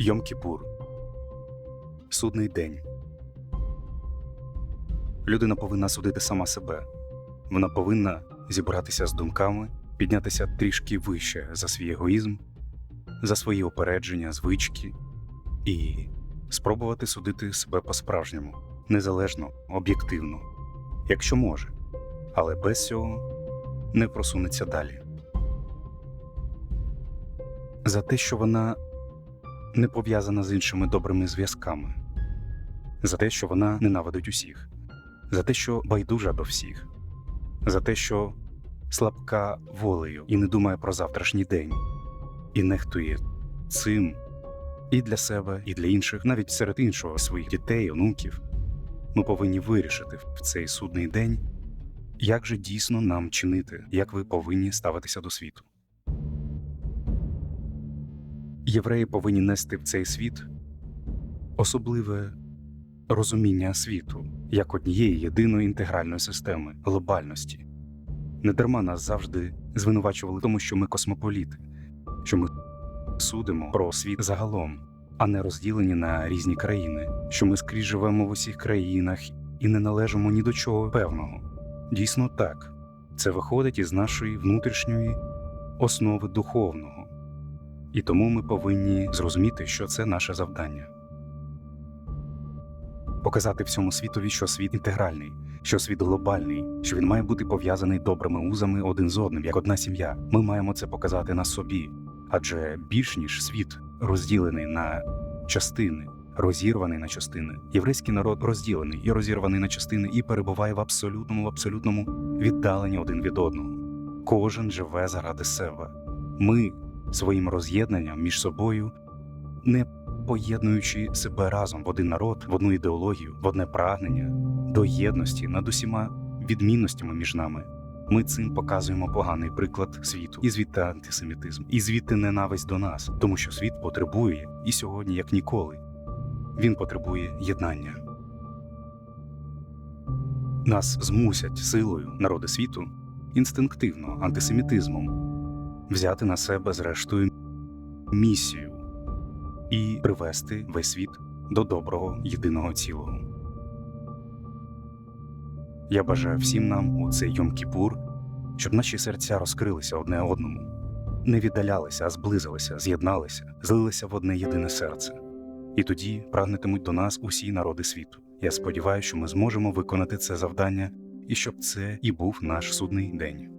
Йом-Кіпур. Судний день. Людина повинна судити сама себе. Вона повинна зібратися з думками, піднятися трішки вище за свій егоїзм, за свої опередження, звички і спробувати судити себе по-справжньому, незалежно, об'єктивно, якщо може, але без цього не просунеться далі. За те, що вона не пов'язана з іншими добрими зв'язками, за те, що вона ненавидить усіх, за те, що байдужа до всіх, за те, що слабка волею і не думає про завтрашній день, і нехтує цим і для себе, і для інших, навіть серед іншого своїх дітей, онуків. Ми повинні вирішити в цей судний день, як же дійсно нам чинити, як ви повинні ставитися до світу. Євреї повинні нести в цей світ особливе розуміння світу як однієї єдиної інтегральної системи глобальності. Недарма нас завжди звинувачували тому, що ми космополіти, що ми судимо про світ загалом, а не розділені на різні країни, що ми скрізь живемо в усіх країнах і не належимо ні до чого певного. Дійсно так, це виходить із нашої внутрішньої основи духовного. І тому ми повинні зрозуміти, що це наше завдання. Показати всьому світові, що світ інтегральний, що світ глобальний, що він має бути пов'язаний добрими узами один з одним, як одна сім'я. Ми маємо це показати на собі, адже більш ніж світ розділений на частини, розірваний на частини. Єврейський народ розділений і розірваний на частини і перебуває в абсолютному, в абсолютному віддаленні один від одного. Кожен живе заради себе. Ми своїм роз'єднанням між собою, не поєднуючи себе разом в один народ, в одну ідеологію, в одне прагнення до єдності над усіма відмінностями між нами. Ми цим показуємо поганий приклад світу, і звідти антисемітизм, і звідти ненависть до нас, тому що світ потребує і сьогодні, як ніколи, він потребує єднання. Нас змусять силою народи світу інстинктивно антисемітизмом взяти на себе зрештою місію і привести весь світ до доброго єдиного цілого. Я бажаю всім нам у цей Йом-Кіпур, щоб наші серця розкрилися одне одному, не віддалялися, а зблизилися, з'єдналися, злилися в одне єдине серце. І тоді прагнетимуть до нас усі народи світу. Я сподіваюся, що ми зможемо виконати це завдання і щоб це і був наш судний день.